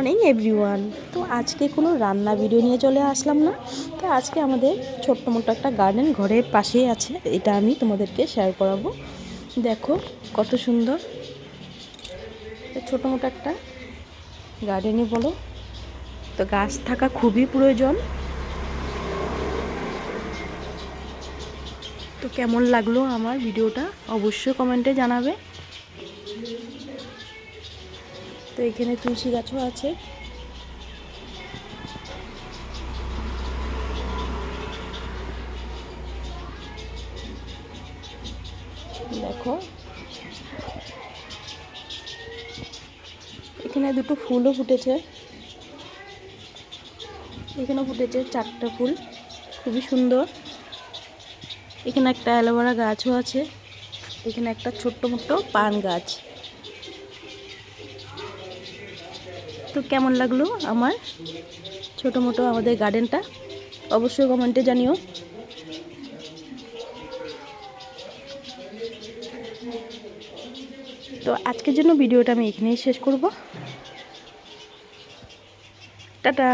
Morning, everyone. তো আজকে কোনো রান্না ভিডিও নিয়ে চলে আসলাম না। তো আজকে আমাদের ছোট্ট মোটো একটা গার্ডেন ঘরের পাশেই আছে। এটা আমি তোমাদেরকে শেয়ার করাবো। দেখো কত সুন্দর। ছোটো মোটো একটা গার্ডেনই বলো। তো গাছ থাকা খুবই প্রয়োজন। তো কেমন লাগল আমার ভিডিওটা অবশ্যই কমেন্টে জানাবে। তো এখানে তুলসী গাছও আছে। দেখো। এখানে দুটো ফুলও ফুটেছে। এখানে ফুটেছে চারটা ফুল। খুবই সুন্দর। এখানে একটা অ্যালোভেরা গাছও আছে। এখানে একটা ছোট্ট মোটো পান গাছ। তো কেমন লাগল আমার ছোটো মোটো আমাদের গার্ডেনটা অবশ্যই কমেন্টে জানিও। তো আজকের জন্য ভিডিওটা আমি এখানেই শেষ করব। টাটা!